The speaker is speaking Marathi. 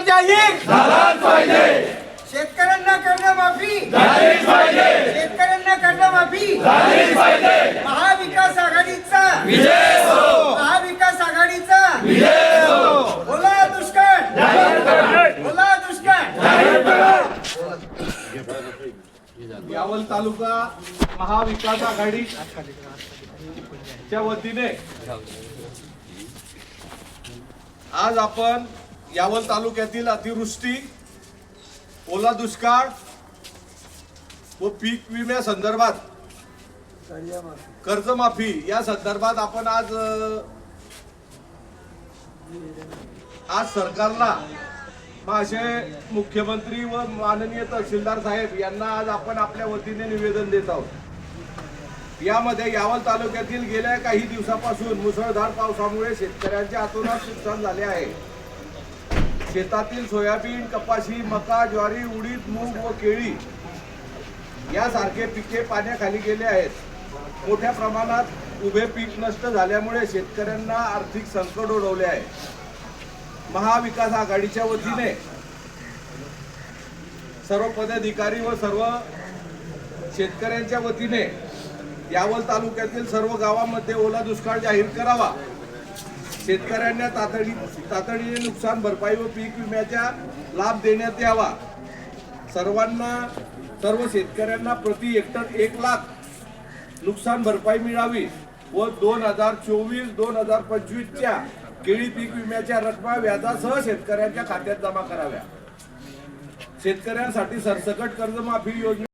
सरकार जाहीर. पाहिजे. शेतकऱ्यांना कर्जमाफी झालीच पाहिजे. शेतकऱ्यांना कर्जमाफी झालीच पाहिजे. महाविकास आघाडीचा. विजय हो. महाविकास आघाडीचा. विजय हो. बोला दुष्काळ. बोला दुष्काळ. यावल तालुका महाविकास आघाडी च्या वतीने आज आपण यावल तालुक्यातील अतिवृष्टी ओला दुष्काळ व पीक विम्या संदर्भात कर्जमाफी या संदर्भात आपण आज आज सरकारला मग असे मुख्यमंत्री व माननीय तहसीलदार साहेब यांना आज आपण आपल्या वतीने निवेदन देत आहोत. यामध्ये यावल तालुक्यातील गेल्या काही दिवसापासून मुसळधार पावसामुळे शेतकऱ्यांच्या हातोनात नुकसान झाले आहे. शेतातील सोयाबीन कपाशी मका ज्वारी उडीद मूग व केळी यासारखे पिके पाण्याखाली गेले आहेत. मोठ्या प्रमाणात उभे पीक नष्ट झाल्यामुळे शेतकऱ्यांना आर्थिक संकट ओढवले आहे. महाविकास आघाडीच्या वतीने सर्व पदाधिकारी व सर्व शेतकऱ्यांच्या वतीने यावल तालुक्यातील सर्व गावामध्ये ओला दुष्काळ जाहीर करावा. शेतकऱ्यांना तातडी तातडीने नुकसान भरपाई व पीक विम्याचा लाभ देण्यात यावा. सर्वांना सर्व शेतकऱ्यांना प्रति हेक्टर एक लाख नुकसान भरपाई मिळावी व दोन हजार चोवीस दोन हजार पंचवीसच्या केळी पीक विम्याच्या रकमा व्याजासह शेतकऱ्यांच्या खात्यात जमा कराव्या. शेतकऱ्यांसाठी सरसकट कर्जमाफी योजना